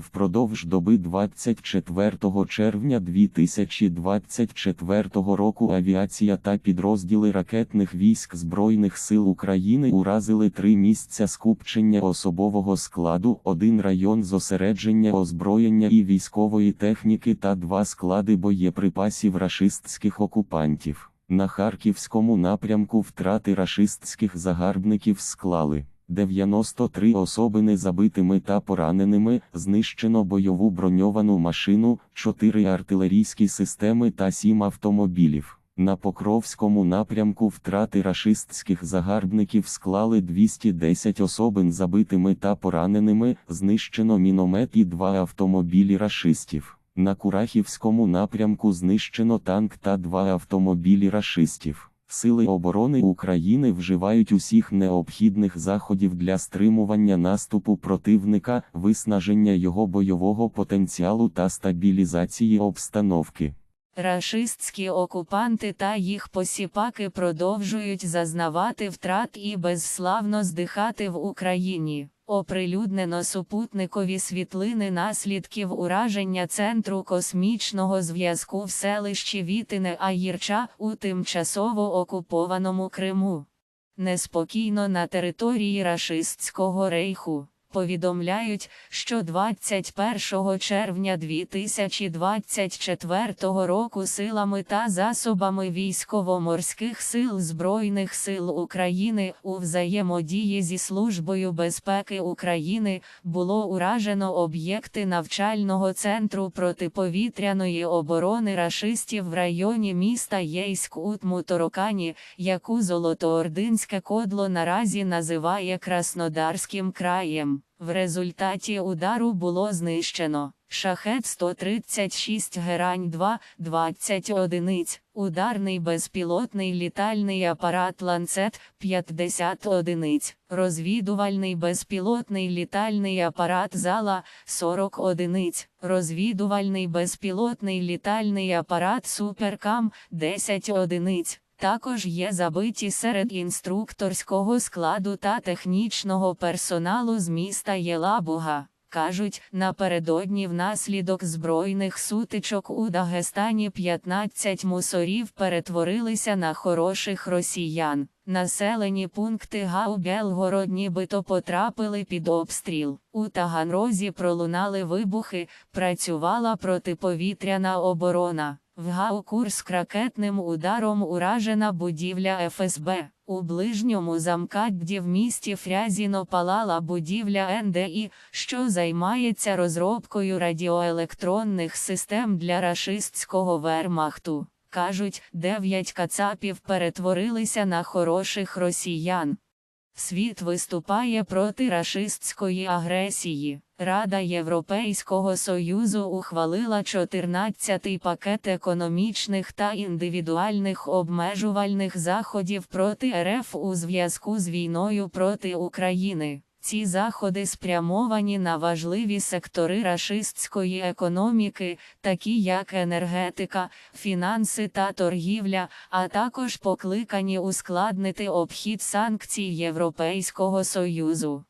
Впродовж доби 24 червня 2024 року авіація та підрозділи ракетних військ Збройних сил України уразили три місця скупчення особового складу, один район зосередження озброєння і військової техніки та два склади боєприпасів рашистських окупантів. На Харківському напрямку втрати рашистських загарбників склали. 93 особини забитими та пораненими, знищено бойову броньовану машину, 4 артилерійські системи та 7 автомобілів. На Покровському напрямку втрати рашистських загарбників склали 210 особин забитими та пораненими, знищено міномет і 2 автомобілі рашистів. На Курахівському напрямку знищено танк та 2 автомобілі рашистів. Сили оборони України вживають усіх необхідних заходів для стримування наступу противника, виснаження його бойового потенціалу та стабілізації обстановки. Рашистські окупанти та їх посіпаки продовжують зазнавати втрат і безславно здихати в Україні. Оприлюднено супутникові світлини наслідків ураження Центру космічного зв'язку в селищі Вітине Аїрча у тимчасово окупованому Криму. Неспокійно на території рашистського рейху. Повідомляють, що 21 червня 2024 року силами та засобами військово-морських сил Збройних сил України у взаємодії зі Службою безпеки України було уражено об'єкти навчального центру протиповітряної оборони рашистів в районі міста Єйськ Утмуторокані, яку Золотоординське кодло наразі називає Краснодарським краєм. В результаті удару було знищено шахет 136 герань 2, 20 одиниць, ударний безпілотний літальний апарат ланцет 50 одиниць, розвідувальний безпілотний літальний апарат зала 40 одиниць, розвідувальний безпілотний літальний апарат суперкам 10 одиниць. Також є забиті серед інструкторського складу та технічного персоналу з міста Єлабуга. Кажуть, напередодні внаслідок збройних сутичок у Дагестані 15 мусорів перетворилися на хороших росіян. Населені пункти Гау-Белгород нібито потрапили під обстріл. У Таганрозі пролунали вибухи, працювала протиповітряна оборона. В Гау-Курск ракетним ударом уражена будівля ФСБ. У ближньому замкадді в місті Фрязіно палала будівля НДІ, що займається розробкою радіоелектронних систем для рашистського вермахту. Кажуть, дев'ять кацапів перетворилися на хороших росіян. Світ виступає проти рашистської агресії. Рада Європейського Союзу ухвалила 14-й пакет економічних та індивідуальних обмежувальних заходів проти РФ у зв'язку з війною проти України. Ці заходи спрямовані на важливі сектори рашистської економіки, такі як енергетика, фінанси та торгівля, а також покликані ускладнити обхід санкцій Європейського Союзу.